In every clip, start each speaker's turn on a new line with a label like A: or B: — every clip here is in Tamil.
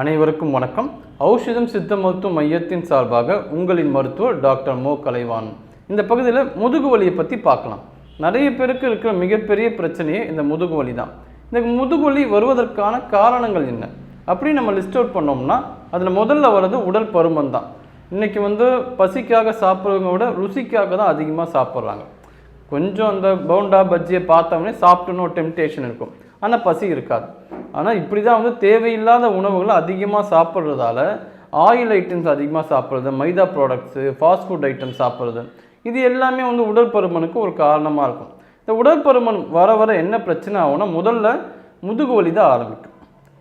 A: அனைவருக்கும் வணக்கம். ஔஷதம் சித்த மருத்துவ மையத்தின் சார்பாக உங்களின் மருத்துவர் டாக்டர் மோ. கலைவான் இந்த பகுதியில் முதுகு வலியை பற்றி பார்க்கலாம். நிறைய பேருக்கு இருக்கிற மிகப்பெரிய பிரச்சனையே இந்த முதுகு வலி தான் இந்த முதுகு வலி வருவதற்கான காரணங்கள் என்ன? அப்படி நம்ம லிஸ்ட் அவுட் பண்ணோம்னா அதில் முதல்ல வர்றது உடல் பருமன் தான் இன்றைக்கி வந்து பசிக்காக சாப்பிட்றவங்க விட ருசிக்காக தான் அதிகமாக சாப்பிட்றாங்க. கொஞ்சம் அந்த பவுண்டா பஜ்ஜியை பார்த்தோம்னே ஒரு டெம்டேஷன் இருக்கும். ஆனால் பசி இருக்காது. ஆனால் இப்படி தான் வந்து தேவையில்லாத உணவுகளை அதிகமாக சாப்பிட்றதால ஆயில் ஐட்டம்ஸ் அதிகமாக சாப்பிட்றது maida products fast food item சாப்பிட்றது இது எல்லாமே வந்து உடல் பருமனுக்கு ஒரு காரணமாக இருக்கும். இந்த உடல் பருமன் வர வர என்ன பிரச்சனை ஆகும்னா முதல்ல முதுகு வலி தான் ஆரம்பிக்கும்.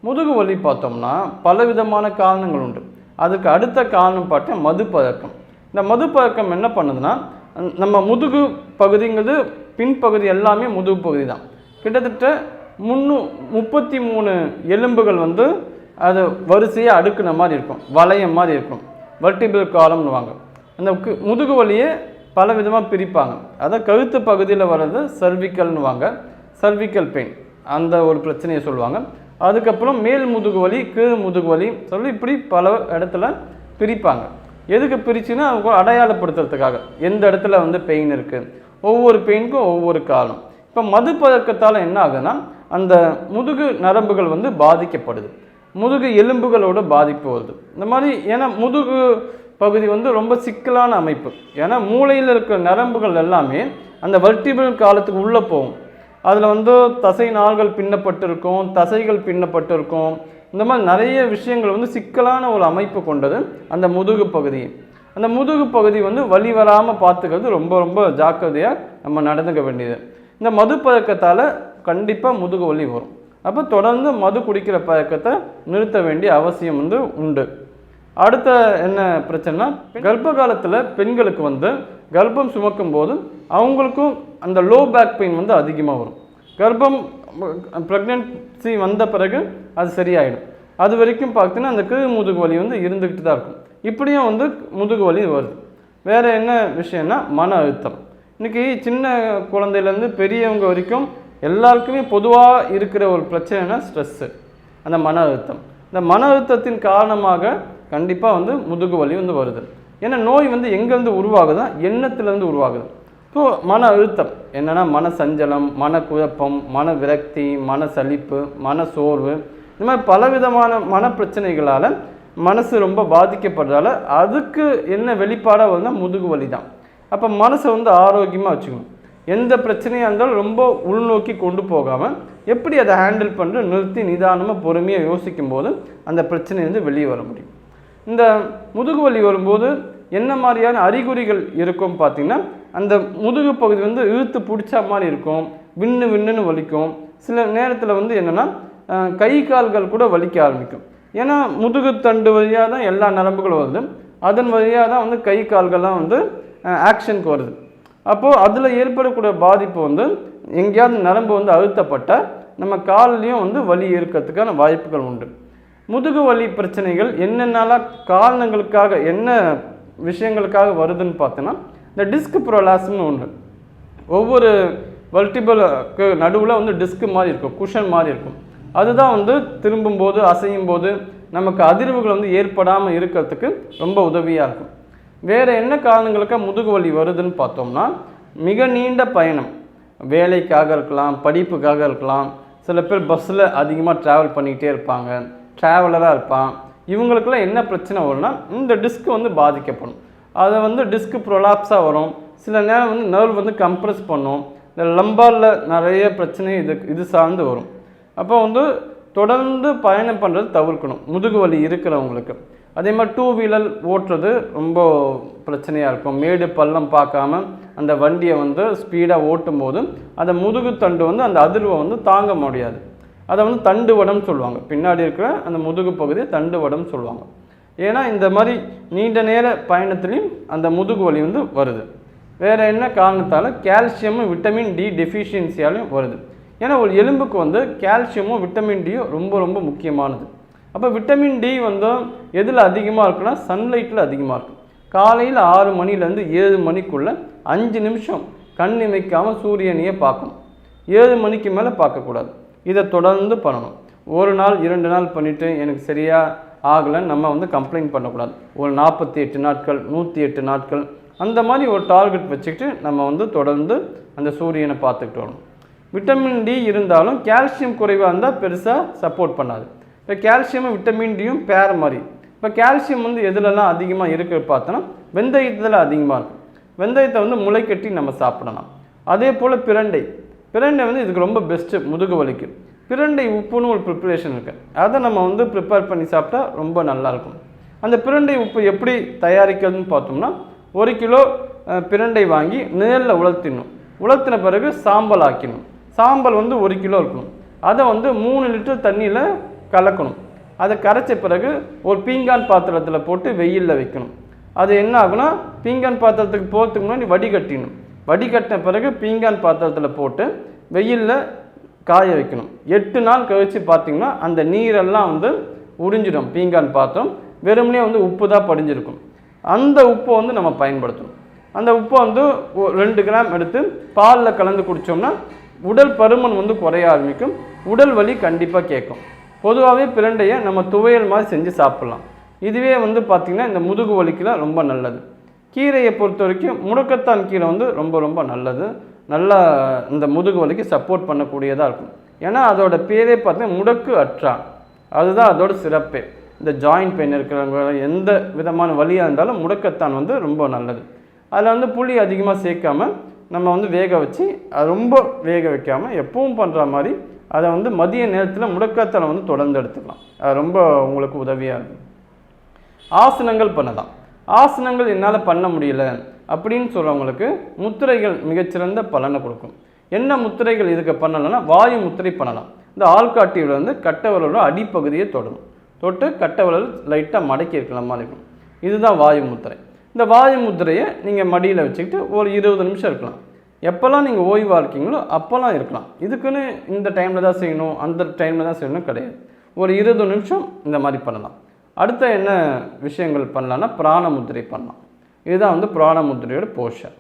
A: முதுகு வலி பார்த்தோம்னா பல விதமான காரணங்கள் உண்டு. அதுக்கு அடுத்த காரணம் பார்த்தா மது பழக்கம் இந்த மது பழக்கம் என்ன பண்ணுதுன்னா நம்ம முதுகு பகுதிங்கிறது பின்பகுதி எல்லாமே முதுகு பகுதி தான். கிட்டத்தட்ட முன்னூ முப்பத்தி மூணு எலும்புகள் வந்து அது வரிசையாக அடுக்குன மாதிரி இருக்கும் வளையம் மாதிரி இருக்கும். வர்டிபிள் காலம்னுவாங்க அந்த முதுகு வலியை பல விதமாக பிரிப்பாங்க. அதான் கழுத்து பகுதியில் வர்றது சர்விக்கல்னுவாங்க சர்விக்கல் பெயின் அந்த ஒரு பிரச்சனையை சொல்லுவாங்க. அதுக்கப்புறம் மேல் முதுகு வலி கீழ் முதுகு வலி சொல்லி இப்படி பல இடத்துல பிரிப்பாங்க. எதுக்கு பிரிச்சுன்னா அவங்க அடையாளப்படுத்துறதுக்காக. எந்த இடத்துல வந்து பெயின் இருக்குது ஒவ்வொரு பெயினுக்கும் ஒவ்வொரு காலம் இப்போ மது பழக்கத்தால் என்ன ஆகுதுன்னா அந்த முதுகு நரம்புகள் வந்து பாதிக்கப்படுது. முதுகு எலும்புகளோட பாதிப்பு வருது. இந்த மாதிரி ஏன்னா முதுகு பகுதி வந்து ரொம்ப சிக்கலான அமைப்பு. ஏன்னா மூளையில் இருக்கிற நரம்புகள் எல்லாமே அந்த வர்டிபிள் காலத்துக்கு உள்ளே போகும். அதில் வந்து தசை நாள்கள் பின்னப்பட்டிருக்கும் தசைகள் பின்னப்பட்டிருக்கும். இந்த மாதிரி நிறைய விஷயங்கள் வந்து சிக்கலான ஒரு அமைப்பு கொண்டது அந்த முதுகு பகுதி. அந்த முதுகு பகுதி வந்து வழி வராமல் பார்த்துக்கிறது ரொம்ப ரொம்ப ஜாக்கிரதையாக நம்ம நடந்துக்க வேண்டியது. இந்த மது பழக்கத்தால் கண்டிப்பாக முதுகு வலி வரும். அப்போ தொடர்ந்து மது குடிக்கிற பழக்கத்தை நிறுத்த வேண்டிய அவசியம் வந்து உண்டு. அடுத்த என்ன பிரச்சனைனா கர்ப்ப காலத்தில் பெண்களுக்கு வந்து கர்ப்பம் சுமக்கும் போது அவங்களுக்கும் அந்த லோ பேக் பெயின் வந்து அதிகமாக வரும். கர்ப்பம் ப்ரெக்னென்சி வந்த பிறகு அது சரியாயிடும். அது வரைக்கும் பார்த்தீங்கன்னா அந்த கீழ் முதுகு வலி வந்து இருந்துக்கிட்டு தான் இருக்கும். இப்படியும் வந்து முதுகு வலி வருது. வேறு என்ன விஷயம்னா மன அழுத்தம். இன்றைக்கி சின்ன குழந்தையிலேருந்து பெரியவங்க வரைக்கும் எல்லாருக்குமே பொதுவாக இருக்கிற ஒரு பிரச்சனைனா ஸ்ட்ரெஸ்ஸு அந்த மன அழுத்தம். இந்த மன அழுத்தத்தின் காரணமாக கண்டிப்பாக வந்து முதுகு வலி வந்து வருது. ஏன்னா நோய் வந்து எங்கேருந்து உருவாகுதா எண்ணத்துலேருந்து உருவாகுது. ஸோ மன அழுத்தம். என்னென்னா மன சஞ்சலம் மன குழப்பம் மன விரக்தி மன சலிப்பு மன சோர்வு. இந்த மாதிரி பலவிதமான மன பிரச்சனைகளால் மனசு ரொம்ப பாதிக்கப்படுறதால அதுக்கு என்ன வெளிப்பாடாக வருதுன்னா முதுகு வலி தான் அப்போ மனசை வந்து ஆரோக்கியமாக வச்சுக்கணும். எந்த பிரச்சனையாக இருந்தாலும் ரொம்ப உள்நோக்கி கொண்டு போகாமல் எப்படி அதை ஹேண்டில் பண்ணுற நிறுத்தி நிதானமாக பொறுமையாக யோசிக்கும் போது அந்த பிரச்சனையிலேருந்து வெளியே வர முடியும். இந்த முதுகு வலி வரும்போது என்ன மாதிரியான அறிகுறிகள் இருக்கும் பார்த்தீங்கன்னா அந்த முதுகு பகுதி வந்து இழுத்து பிடிச்ச மாதிரி இருக்கும் விண்ணு விண்ணுன்னு வலிக்கும். சில நேரத்தில் வந்து என்னென்னா கை கால்கள் கூட வலிக்க ஆரம்பிக்கும். ஏன்னா முதுகு தண்டு வழியாக தான் எல்லா நரம்புகளும் வருது. அதன் வழியாக தான் வந்து கை கால்கள்லாம் வந்து ஆக்ஷனுக்கு வருது. அப்போது அதில் ஏற்படக்கூடிய பாதிப்பு வந்து எங்கேயாவது நரம்பு வந்து அழுத்தப்பட்ட நம்ம கால்லையும் வந்து வலி இருக்கிறதுக்கான வாய்ப்புகள் உண்டு. முதுகு வலி பிரச்சனைகள் என்னென்னலாம் காரணங்களுக்காக என்ன விஷயங்களுக்காக வருதுன்னு பார்த்தோன்னா இந்த டிஸ்க் ப்ரொலாஸ்னு ஒன்று ஒவ்வொரு வல்டிபிளுக்கு நடுவில் வந்து டிஸ்க் மாதிரி இருக்கும் குஷன் மாதிரி இருக்கும். அதுதான் வந்து திரும்பும்போது அசையும் போது நமக்கு அதிர்வுகள் வந்து ஏற்படாமல் இருக்கிறதுக்கு ரொம்ப உதவியாக இருக்கும். வேறு என்ன காரணங்களுக்காக முதுகு வலி வருதுன்னு பார்த்தோம்னா மிக நீண்ட பயணம். வேலைக்காக இருக்கலாம் படிப்புக்காக இருக்கலாம். சில பேர் பஸ்ஸில் அதிகமாக ட்ராவல் பண்ணிக்கிட்டே இருப்பாங்க. ட்ராவலராக இருப்பான். இவங்களுக்கெல்லாம் என்ன பிரச்சனை வரும்னா இந்த டிஸ்க் வந்து பாதிக்கப்படும். அதை வந்து டிஸ்க் ப்ரொலாப்ஸாக வரும். சில நேரம் வந்து நர்வ் வந்து கம்ப்ரெஸ் பண்ணும். இந்த லம்பாரில் நிறைய பிரச்சனை இது இது சார்ந்து வரும். அப்போ வந்து தொடர்ந்து பயணம் பண்ணுறது தவிர்க்கணும். முதுகு வலி இருக்கிறவங்களுக்கு. அதே மாதிரி டூ வீலர் ஓட்டுறது ரொம்ப பிரச்சனையாக இருக்கும். மேடு பள்ளம் பார்க்காம அந்த வண்டியை வந்து ஸ்பீடாக ஓட்டும் போது அந்த முதுகு தண்டு வந்து அந்த அதிர்வை வந்து தாங்க முடியாது. அதை வந்து தண்டு வடம் சொல்லுவாங்க. பின்னாடி இருக்கிற அந்த முதுகு பகுதியை தண்டு வடம் சொல்லுவாங்க. ஏன்னா இந்த மாதிரி நீண்ட நேர பயணத்துலேயும் அந்த முதுகு வலி வந்து வருது. வேறு என்ன காரணத்தால் கால்சியமும் விட்டமின் டி டெஃபிஷியன்சியாலையும் வருது. ஏன்னா ஒரு எலும்புக்கு வந்து கால்சியமும் விட்டமின் டியும் ரொம்ப ரொம்ப முக்கியமானது. அப்போ விட்டமின் டி வந்து எதில் அதிகமாக இருக்குன்னா சன்லைட்டில் அதிகமாக இருக்கும். காலையில் ஆறு மணிலேருந்து ஏழு மணிக்குள்ளே அஞ்சு நிமிஷம் கண் இமைக்காமல் சூரியனையே பார்க்கணும் ஏழு மணிக்கு மேலே பார்க்கக்கூடாது. இதை தொடர்ந்து பண்ணணும். ஒரு நாள் இரண்டு நாள் பண்ணிவிட்டு எனக்கு சரியாக ஆகலைன்னு நம்ம வந்து கம்ப்ளைண்ட் பண்ணக்கூடாது. ஒரு நாற்பத்தி எட்டு நாட்கள் நூற்றி எட்டு நாட்கள் அந்த மாதிரி ஒரு டார்கெட் வச்சுக்கிட்டு நம்ம வந்து தொடர்ந்து அந்த சூரியனை பார்த்துக்கிட்டு வரணும். விட்டமின் டி இருந்தாலும் கால்சியம் குறைவாக இருந்தால் பெருசாக சப்போர்ட் பண்ணாது. இப்போ கால்சியமும் விட்டமின் டியும் பேர் மாதிரி. இப்போ கால்சியம் வந்து எதுலலாம் அதிகமாக இருக்கு பார்த்தோன்னா வெந்தயத்தில் அதிகமாக இருக்கும் வெந்தயத்தை வந்து முளைக்கட்டி நம்ம சாப்பிடலாம். அதே போல் பிரண்டை. பிரண்டை வந்து இதுக்கு ரொம்ப பெஸ்ட்டு முதுகு வலிக்கு. பிரண்டை உப்புன்னு ஒரு ப்ரிப்பரேஷன் இருக்குது அதை நம்ம வந்து ப்ரிப்பேர் பண்ணி சாப்பிட்டா ரொம்ப நல்லாயிருக்கும் அந்த பிரண்டை உப்பு எப்படி தயாரிக்கிறதுன்னு பார்த்தோம்னா ஒரு கிலோ பிரண்டை வாங்கி நேரில் உலர்த்திடணும். உலர்த்தின பிறகு சாம்பல் ஆக்கிடணும். சாம்பல் வந்து ஒரு கிலோ இருக்கணும். அதை வந்து மூணு லிட்டர் தண்ணியில் கலக்கணும். அதை கரைச்ச பிறகு ஒரு பீங்கான் பாத்திரத்தில் போட்டு வெயிலில் வைக்கணும். அது என்ன ஆகுன்னா பீங்கான் பாத்திரத்துக்கு போகிறதுக்கு முன்னாடி வடிகட்டிடணும் வடிகட்டின பிறகு பீங்கான் பாத்திரத்தில் போட்டு வெயிலில் காய வைக்கணும். எட்டு நாள் கழித்து பார்த்தீங்கன்னா அந்த நீரெல்லாம் வந்து உறிஞ்சிடும் பீங்கான் பாத்திரம். வெறுமனே வந்து உப்பு தான் படிஞ்சிருக்கும். அந்த உப்பை வந்து நம்ம பயன்படுத்தணும். அந்த உப்பை வந்து ரெண்டு கிராம் எடுத்து பாலில் கலந்து குடித்தோம்னா உடல் பருமன் வந்து குறைய ஆரம்பிக்கும். உடல் வலி கண்டிப்பாக கேட்கும். பொதுவாகவே பிரண்டையை நம்ம துவையல் மாதிரி செஞ்சு சாப்பிட்லாம். இதுவே வந்து பார்த்திங்கன்னா இந்த முதுகு வலிக்கெலாம் ரொம்ப நல்லது. கீரையை பொறுத்த வரைக்கும் முடக்கத்தான் கீரை வந்து ரொம்ப ரொம்ப நல்லது. நல்லா இந்த முதுகு வலிக்கு சப்போர்ட் பண்ணக்கூடியதாக இருக்கும். ஏன்னா அதோட பேரே பார்த்தீங்கன்னா முடக்கு அற்றா. அதுதான் அதோட சிறப்பே. இந்த ஜாயிண்ட் பெயின் இருக்கிறவங்க எந்த விதமான வலியாக இருந்தாலும் முடக்கத்தான் வந்து ரொம்ப நல்லது. அதில் வந்து புளி அதிகமாக சேர்க்காமல் நம்ம வந்து வேக வச்சு அது ரொம்ப வேக வைக்காமல் எப்பவும் பண்ணுற மாதிரி அதை வந்து மதிய நேரத்தில் முடக்கத்தலை வந்து தொடர்ந்து எடுத்துக்கலாம். அது ரொம்ப உங்களுக்கு உதவியாக இருக்கும். ஆசனங்கள் பண்ணலாம். ஆசனங்கள் என்னால் பண்ண முடியல அப்படின்னு சொல்கிறவங்களுக்கு முத்திரைகள் மிகச்சிறந்த பலனை கொடுக்கும். என்ன முத்திரைகள் இதுக்கு பண்ணலாம்னா வாயு முத்திரை பண்ணலாம். இந்த ஆள்காட்டியில் வந்து கட்டவரோட அடிப்பகுதியை தொடரும் தொட்டு கட்டவரல் லைட்டாக மடக்கி இருக்கலாம் மாதிரி இருக்கும். இதுதான் வாயு முத்திரை. இந்த வாயு முத்திரையை நீங்கள் மடியில் வச்சுக்கிட்டு ஒரு இருபது நிமிஷம் இருக்கலாம். எப்போல்லாம் நீங்கள் ஓய்வாக இருக்கீங்களோ அப்போல்லாம் இருக்கலாம். இதுக்குன்னு இந்த டைமில் தான் செய்யணும் அந்த டைமில் தான் செய்யணும் கிடையாது. ஒரு இருபது நிமிஷம் இந்த மாதிரி பண்ணலாம். அடுத்த என்ன விஷயங்கள் பண்ணலாம்னா பிராண முத்திரை பண்ணலாம். இதுதான் வந்து பிராண முத்திரையோட போஷர்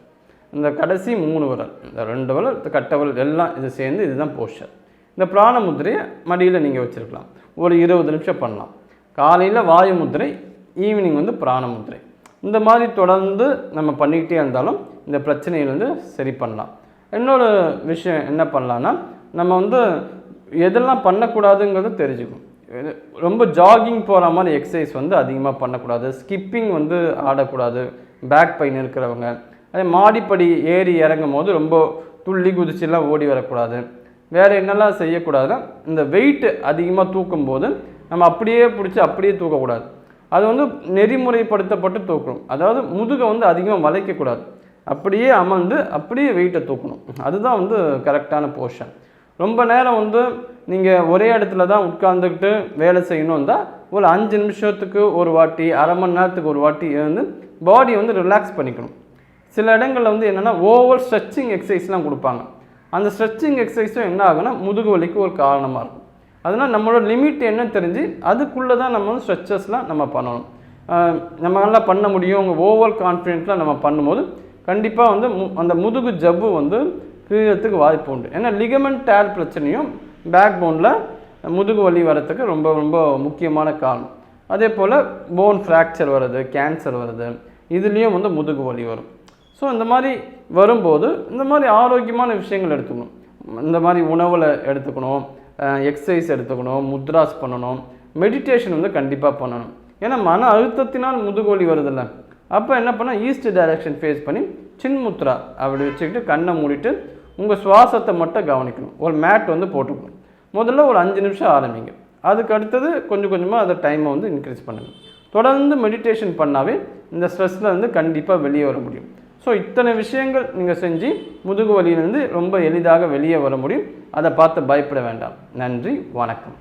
A: இந்த கடைசி மூணு விரல் இந்த ரெண்டு விரல் இந்த விரல் எல்லாம் இது சேர்ந்து இதுதான் போஷர் இந்த பிராண முத்திரையை மடியில் நீங்கள் வச்சுருக்கலாம். ஒரு இருபது நிமிஷம் பண்ணலாம். காலையில் வாயு முத்திரை ஈவினிங் வந்து பிராண முத்திரை இந்த மாதிரி தொடர்ந்து நம்ம பண்ணிக்கிட்டே இருந்தாலும் இந்த பிரச்சனையிலேருந்து சரி பண்ணலாம். இன்னொரு விஷயம் என்ன பண்ணலான்னா நம்ம வந்து எதெல்லாம் பண்ணக்கூடாதுங்கிறது தெரிஞ்சுக்கணும். இது ரொம்ப ஜாகிங் போகிற மாதிரி எக்ஸசைஸ் வந்து அதிகமாக பண்ணக்கூடாது. ஸ்கிப்பிங் வந்து ஆடக்கூடாது. பேக் பெயின் இருக்கிறவங்க. அதே மாடிப்படி ஏறி இறங்கும் போது ரொம்ப துள்ளி குதிச்சுலாம் ஓடி வரக்கூடாது. வேறு என்னெல்லாம் செய்யக்கூடாதுன்னா இந்த வெயிட் அதிகமாக தூக்கும் போது நம்ம அப்படியே பிடிச்சி அப்படியே தூக்கக்கூடாது. அது வந்து நெறிமுறைப்படுத்தப்பட்டு தூக்கணும். அதாவது முதுகை வந்து அதிகமாக வளைக்கக்கூடாது. அப்படியே அமர்ந்து அப்படியே வெயிட்டை தூக்கணும். அதுதான் வந்து கரெக்டான போர்ஷன் ரொம்ப நேரம் வந்து நீங்கள் ஒரே இடத்துல தான் உட்கார்ந்துக்கிட்டு வேலை செய்யணும் தான் ஒரு அஞ்சு நிமிஷத்துக்கு ஒரு வாட்டி அரை மணி நேரத்துக்கு ஒரு வாட்டி வந்து பாடியை வந்து ரிலாக்ஸ் பண்ணிக்கணும். சில இடங்களில் வந்து என்னென்னா ஓவர் ஸ்ட்ரெச்சிங் எக்ஸசைஸ்லாம் கொடுப்பாங்க. அந்த ஸ்ட்ரெச்சிங் எக்ஸசைஸும் என்ன ஆகுனா முதுகு வலிக்கு ஒரு காரணமாக இருக்கும். அதனால் நம்மளோட லிமிட் என்ன தெரிஞ்சு அதுக்குள்ளே தான் நம்ம வந்து ஸ்ட்ரெச்சஸ்லாம் நம்ம பண்ணணும். ஆஹ் நம்ம நல்லா பண்ண முடியும். ஓவர் கான்ஃபிடென்ட்லாம் நம்ம பண்ணும்போது கண்டிப்பாக வந்து மு அந்த முதுகு ஜவ்வு வந்து கீழத்துக்கு வாய்ப்பு உண்டு. ஏன்னா லிகமெண்ட் டேர் பிரச்சனையும் பேக் போனில் முதுகு வலி வரத்துக்கு ரொம்ப ரொம்ப முக்கியமான காரணம். அதே போல் போன் ஃப்ராக்சர் வருது கேன்சர் வருது இதுலேயும் வந்து முதுகு வலி வரும். ஸோ இந்த மாதிரி வரும்போது இந்த மாதிரி ஆரோக்கியமான விஷயங்கள் எடுத்துக்கணும். இந்த மாதிரி உணவில் எடுத்துக்கணும் எக்ஸசைஸ் எடுத்துக்கணும் முத்ராஸ் பண்ணணும் மெடிடேஷன் வந்து கண்டிப்பாக பண்ணணும். ஏன்னா மன அழுத்தத்தினால் முதுகு வலி வருதில்ல. அப்போ என்ன பண்ணால் ஈஸ்ட் டைரக்ஷன் ஃபேஸ் பண்ணி சின்முத்ரா அப்படி வச்சுக்கிட்டு கண்ணை மூடிட்டு உங்கள் சுவாசத்தை மட்டும் கவனிக்கணும். ஒரு மேட் வந்து போட்டுக்கணும். முதல்ல ஒரு அஞ்சு நிமிஷம் ஆரம்பிங்க. அதுக்கு அடுத்தது கொஞ்சம் கொஞ்சமாக அதை டைமை வந்து இன்க்ரீஸ் பண்ணுங்கள் தொடர்ந்து மெடிடேஷன் பண்ணாவே இந்த ஸ்ட்ரெஸ்ஸில் கண்டிப்பாக வெளியே வர முடியும். ஸோ இத்தனை விஷயங்கள் நீங்கள் செஞ்சு முதுகு வலியிலிருந்து ரொம்ப எளிதாக வெளியே வர முடியும். அதை பார்த்து பயப்பட வேண்டாம். நன்றி வணக்கம்.